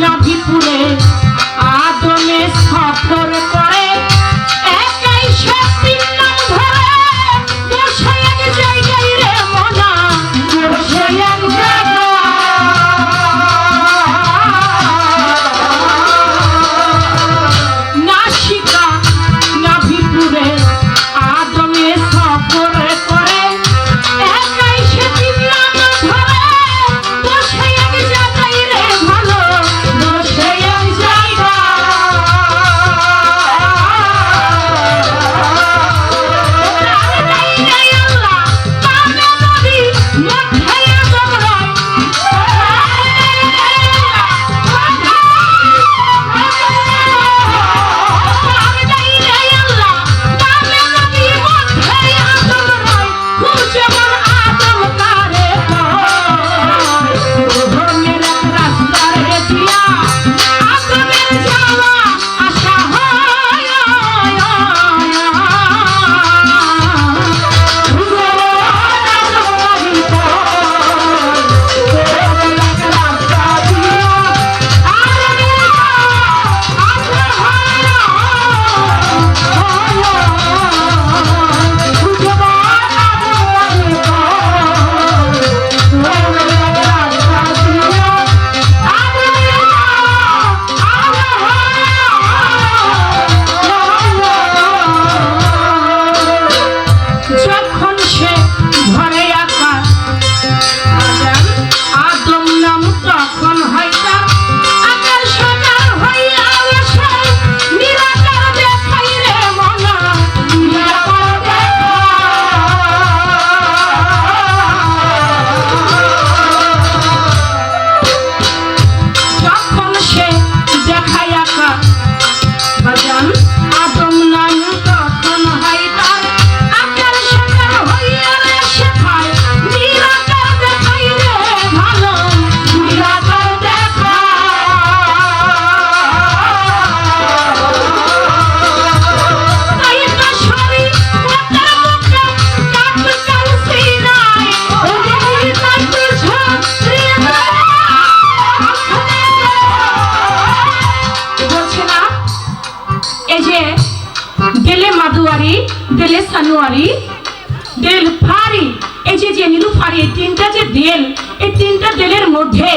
নাভিপুরে আদমে সফর দেলে মাদুয়ারি দেলে সানুয়ারি, দেল ফারি। এই যে যে নীলুফারি এই তিনটা যে দেল, এই তিনটা দেলের মধ্যে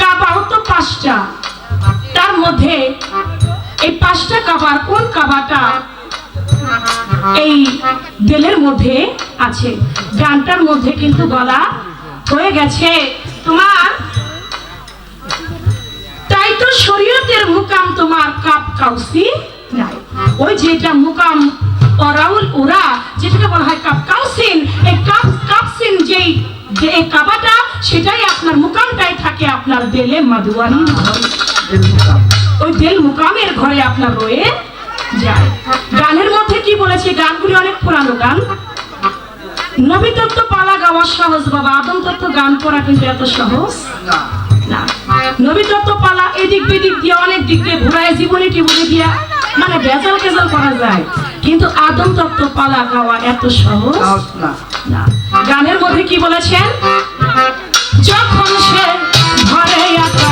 কাবাও তো পাঁচটা। তার মধ্যে এই পাঁচটা কাবার, কোন কাবাটা এই দেলের মধ্যে আছে? গানটার মধ্যে কিন্তু গলা হয়ে গেছে তোমার। তাই তো শরীয়তের মুকাম তোমার কাপ কাউসি। ওই যেটা মুকাম অরাউল ওরা যেটাকে বলা হয় কাপ কাউসিন, এই কাপ কাপসিন যেই, যে এই কাবাটা, সেটাই আপনার মুকামটাই থাকে আপনার দেলে মাদুয়ানি ওই দেল মুকামের ঘরে আপনার রয়ে যায়। গানের মধ্যে কি বলেছে? গানগুলি অনেক পুরানো গান। নবী তত্ত্ব পালা গাওয়া সহজ, বাবা আদম তত্ত্ব গান করা কিন্তু এত সহজ না। নবী তত্ত্ব পালা এদিক বেদিক দিয়ে, অনেক দিক দিয়ে, ঘুরায় জীবনে টিবনে দিয়া। মানে ভেজাল কেজাল করা যায়। কিন্তু আদম তত্ত্ব পালা গাওয়া এত সহজ? না। গানের মধ্যে কি বলেছেন? যখন সে ঘরে আঁকা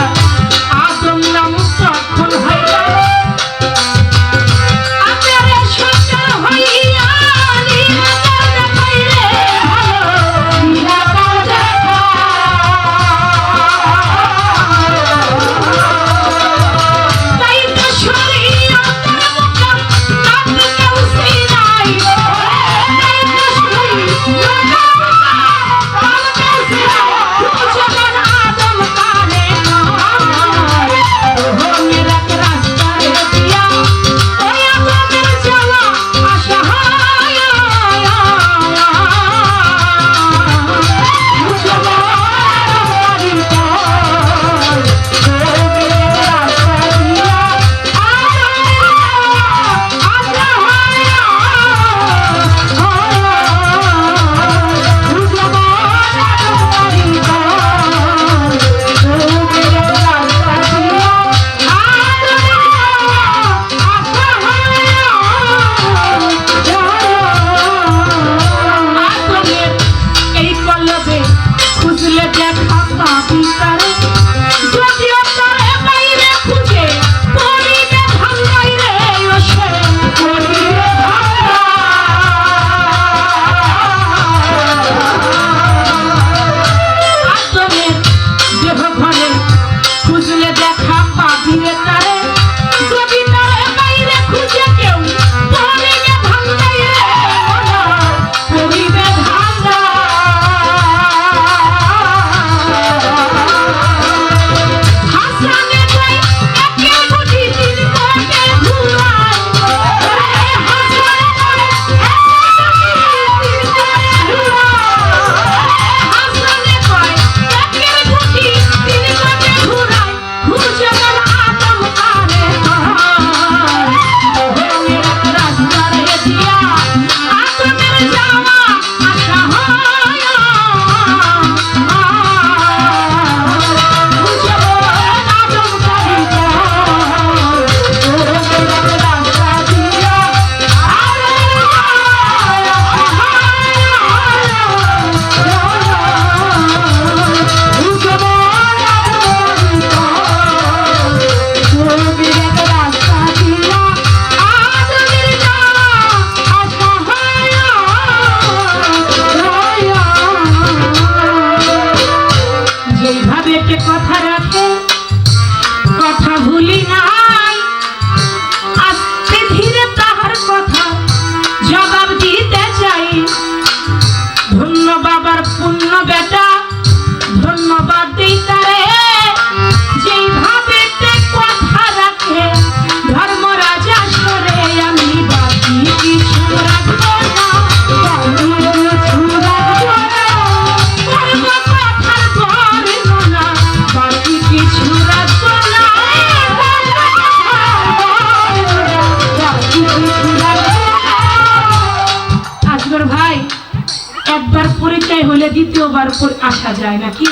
করে আসা যায় নাকি?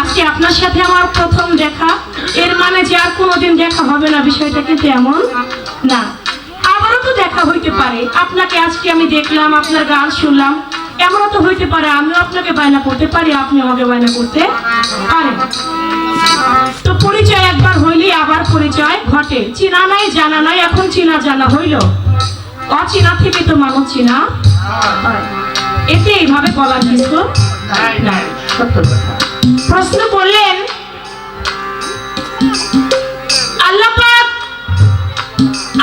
আজকে আপনার সাথে আমার প্রথম দেখা। এর মানে যে আর কোনোদিন দেখা হবে না, বিষয়টা কিন্তু এমন না। আবারও তো দেখা হইতে পারে। আপনাকে আজকে আমি দেখলাম, আপনার গান শুনলাম। এমনও তো হইতে পারে, আমিও আপনাকে বায়না করতে পারি, আপনি আমাকে বায়না করতে পারেন। তো পরিচয় একবার হইলে আবার পরিচয় ঘটে। চিনা নাই, জানা নাই, এখন চেনা জানা হইল। অচেনা থেকে তো মানুষ চিনা হয়। এতে এইভাবে সত্য কথা। প্রশ্ন করলেন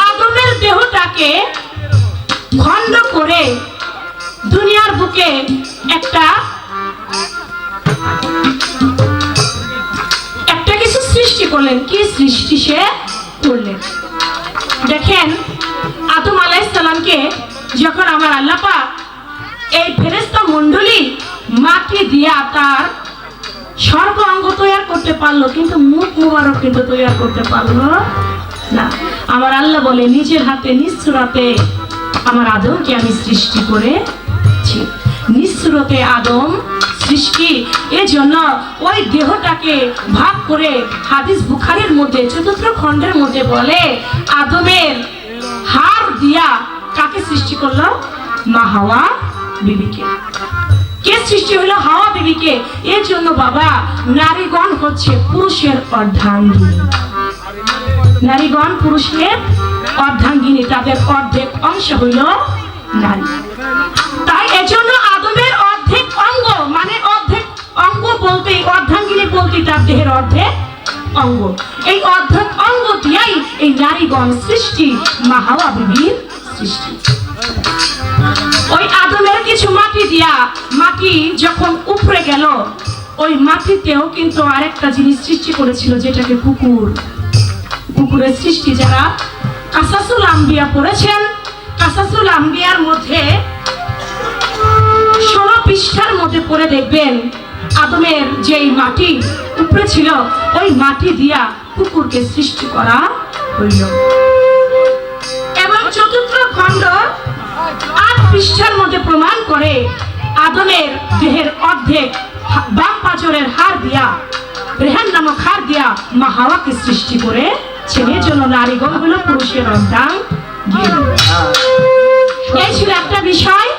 আদমের দেহটাকে খণ্ড করে দুনিয়ার বুকে একটা একটা কিছু সৃষ্টি করলেন। কি সৃষ্টি সে? করলেন। দেখেন আদম আলাইসালামকে যখন আমার আল্লাহ পাক এই ফেরেস্তা মণ্ডলী মাকে দিয়া তার সর্ব অঙ্গ তৈরি করতে পারল, কিন্তু মুখ মুবারক কিন্তু তৈরি করতে পারল না। আমার আল্লাহ বলে, নিজের হাতে নিঃসুরাতে আমার আদমকে আমি সৃষ্টি করেছি। নিঃসুরতে আদম সৃষ্টি, এজন্য ওই দেহটাকে ভাগ করে হাদিস বুখারের মধ্যে, চতুর্থ খণ্ডের মধ্যে বলে, আদমের হার দিয়া কাকে সৃষ্টি করল? মা হাওয়া বিবিকে। কে সৃষ্টি হলো হাওয়া বিবিকে। এর জন্য বাবা নারীগণ হচ্ছে পুরুষের অর্ধাঙ্গিনী। নারীগণ পুরুষের অর্ধাঙ্গিনী, তাদের অর্ধেক অংশ হইল নারী। তাই এজন্য আদমের অর্ধেক অঙ্গ মানে অর্ধেক অঙ্গ বলতে অর্ধাঙ্গিনী বলতে তার দেহের অর্ধেক অঙ্গ। এই অর্ধেক অঙ্গ দিয়াই এই নারীগণ সৃষ্টি, মা হাওয়া বিবির সৃষ্টি। দিয়া মাটি যখন উপরে গেল, ওই মাটিতেও কিন্তু আরেকটা জিনিস সৃষ্টি করেছিল, যেটাকে কুকুর। কুকুরের সৃষ্টি যারা কাসাসুল আম্বিয়া পড়েছেন কাসাসুল আম্বিয়ার মধ্যে ষোলো পৃষ্ঠার মধ্যে পড়ে দেখবেন, আদমের যেই মাটি উপরে ছিল, ওই মাটি দিয়া কুকুরকে সৃষ্টি করা হইল। এবং চতুর্থ খণ্ড আট পৃষ্ঠার মধ্যে প্রমাণ করে আদমের দেহের অর্ধেক বাম পাঁচরের হার দিয়া, রেহান নামক হার দিয়া মা হাওয়াকে সৃষ্টি করে ছেলের জন্য নারীগণ হলো পুরুষের অর্ধাং এই ছিল একটা বিষয়।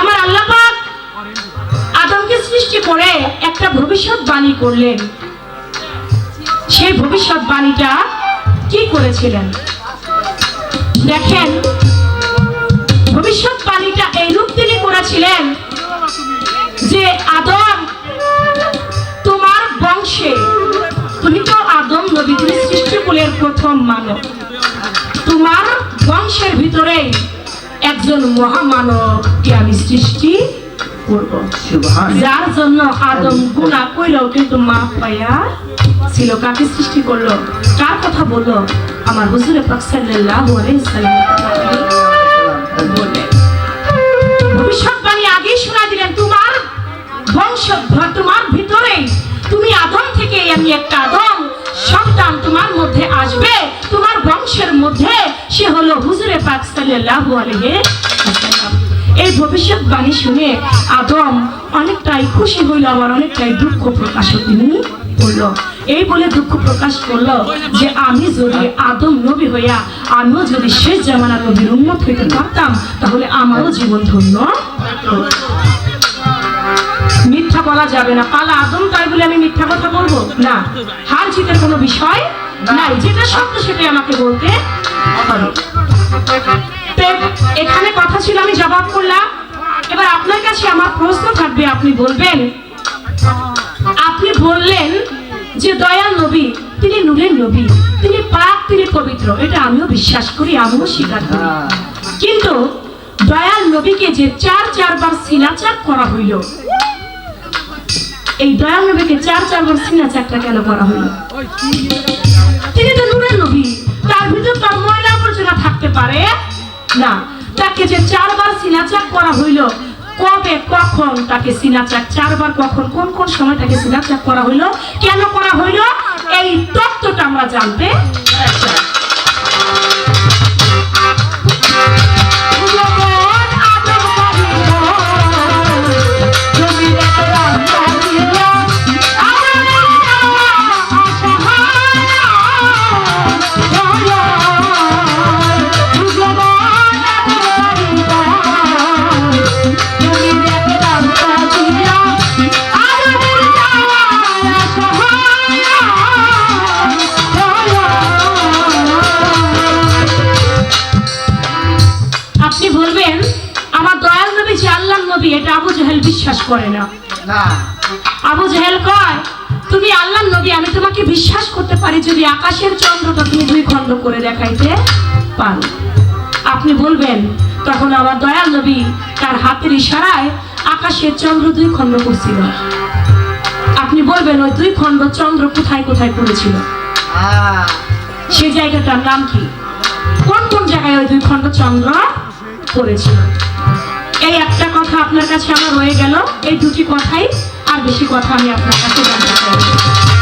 আমার আল্লাহ আদমকে সৃষ্টি করে একটা ভবিষ্যৎবাণী করলেন। সেই ভবিষ্যৎবাণীটা কি করেছিলেন? দেখেন ভবিষ্যৎবাণীটা এইরূপ তিনি করেছিলেন যে আদম তোমার বংশে তুমি তো আদম নবী তুমি সৃষ্টিকুলের প্রথম মানব। তোমার বংশের ভিতরে একজন মহামানবকে আমি সৃষ্টি করব। যার জন্য আদম গুণা কইলেও কিন্তু মাপ পাইয়া ছিল। কাকে সৃষ্টি করল? কার কথা বলল? আমার হুজুরে পাক সাল্লাল্লাহু আলাইহি সাল্লামের কথা বললেন, ভবিষ্যৎবাণী আগেই শোনা দিলেন তোমার বংশ তোমার ভিতরে। তুমি আদম থেকে আমি একটা আদম, সন্তান তোমার মধ্যে আসবে। তোমার বংশের মধ্যে সে হলো হুজুরে পাক সাল্লাল্লাহু আলাইহি ওয়াসাল্লাম এই ভবিষ্যৎবাণী শুনে আদম অনেকটাই খুশি হইল, আবার অনেকটাই দুঃখ প্রকাশ তিনি করল। এই বলে দুঃখ প্রকাশ করল যে আমি যদি আদম নবী হইয়া, আমিও যদি শেষ জামানা নবীর উন্মত হইতে পারতাম, তাহলে আমারও জীবন ধন্য মিথ্যা বলা যাবে না। পালা আদম তাই বলে আমি মিথ্যা কথা বলব? না। হার জিতের কোনো বিষয় নাই। যেটা সত্য সেটাই আমাকে বলতে এখানে কথা ছিল, আমি জবাব করলাম। এবার আপনার কাছে আমার প্রশ্ন থাকবে। আপনি বলবেন, আপনি বললেন যে দয়াল নবী তিনি নূরের নবী তিনি পাক তিনি পবিত্র এটা আমিও বিশ্বাস করি আমিও স্বীকার করি। কিন্তু দয়াল নবীকে যে চার চারবার সিনাচাক করা হইল এই দয়াল নবীকে চার চারবার সিনাচাকটা কেন করা হইল? তিনি তো নূরের নবী তার ভিতর তার ময়লা আবর্জনা থাকতে পারে। না তাকে যে চারবার সিনাচাক করা হইল কবে, কখন তাকে সিনাচাক চারবার কখন, কোন কোন সময় তাকে সিনাচাক করা হইল, কেন করা হইল, এই তত্ত্বটা আমরা জানতে করে না। আবু জাহেল কয় তুমি আল্লাহ নবী আমি তোমাকে বিশ্বাস করতে পারি যদি আকাশের চন্দ্রটা তুমি দুই খণ্ড করে দেখাইতে পারো। আপনি বলবেন তখন আমার দয়াল নবী তার হাতের ইশারায় আকাশের চন্দ্র দুই খণ্ড করছিল। আপনি বলবেন ওই দুই খণ্ড চন্দ্র কোথায় কোথায় পড়েছিল? সেই জায়গাটার নাম কি? কোন কোন জায়গায় ওই দুই খণ্ড চন্দ্র পড়েছিল? এই একটা কথা আপনার কাছে আমার রয়ে গেল। এই দুটি কথাই, আর বেশি কথা আমি আপনার কাছে জানতে চাই।